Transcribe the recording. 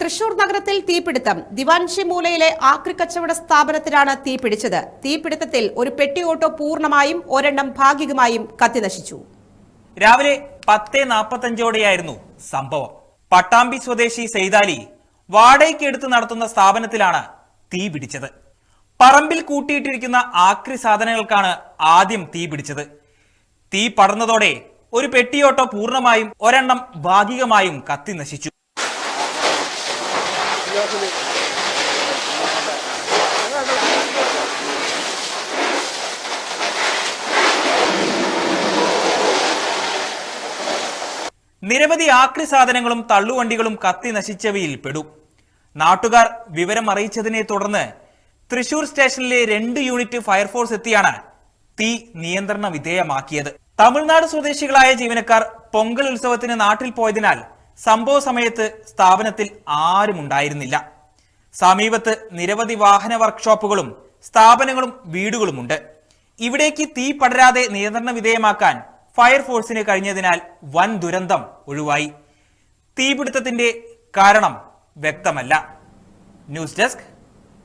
തൃശൂർ നഗരത്തിൽ തീപിടുത്തം. ദിവാൻഷി മൂലയിലെ ആക്രി കച്ചവട സ്ഥാപനത്തിലാണ് തീപിടിച്ചത്. തീപിടുത്തത്തിൽ ഒരു പെട്ടി ഓട്ടോ പൂർണമായും ഒരെണ്ണം ഭാഗികമായും കത്തിനശിച്ചു. രാവിലെ പത്ത് നാൽപ്പത്തഞ്ചോടെയായിരുന്നു സംഭവം. പട്ടാമ്പി സ്വദേശി സെയ്താലി വാടകയ്ക്ക് എടുത്ത് നടത്തുന്ന സ്ഥാപനത്തിലാണ് തീ പിടിച്ചത് പറമ്പിൽ കൂട്ടിയിട്ടിരിക്കുന്ന ആക്രി സാധനങ്ങൾക്കാണ് ആദ്യം തീ പിടിച്ചത് തീ പടർന്നതോടെ ഒരു പെട്ടിയോട്ടോ പൂർണമായും ഒരെണ്ണം ഭാഗികമായും കത്തി നശിച്ചു നിരവധി ആക്രി സാധനങ്ങളും തള്ളുവണ്ടികളും കത്തി നശിച്ചവയിൽ പെടും. നാട്ടുകാർ വിവരം അറിയിച്ചതിനെ തുടർന്ന് തൃശൂർ സ്റ്റേഷനിലെ രണ്ട് യൂണിറ്റ് ഫയർഫോഴ്സ് എത്തിയാണ് തീ നിയന്ത്രണ വിധേയമാക്കിയത്. തമിഴ്നാട് സ്വദേശികളായ ജീവനക്കാർ പൊങ്കൽ ഉത്സവത്തിന് നാട്ടിൽ പോയതിനാൽ സംഭവ സമയത്ത് സ്ഥാപനത്തിൽ ആരും ഉണ്ടായിരുന്നില്ല. സമീപത്ത് നിരവധി വാഹന വർക്ക്ഷോപ്പുകളും സ്ഥാപനങ്ങളും വീടുകളുമുണ്ട്. ഇവിടേക്ക് തീ പടരാതെ നിയന്ത്രണ വിധേയമാക്കാൻ ഫയർഫോഴ്സിന് കഴിഞ്ഞതിനാൽ വൻ ദുരന്തം ഒഴിവായി. തീപിടുത്തത്തിന്റെ കാരണം വ്യക്തമല്ല. News desk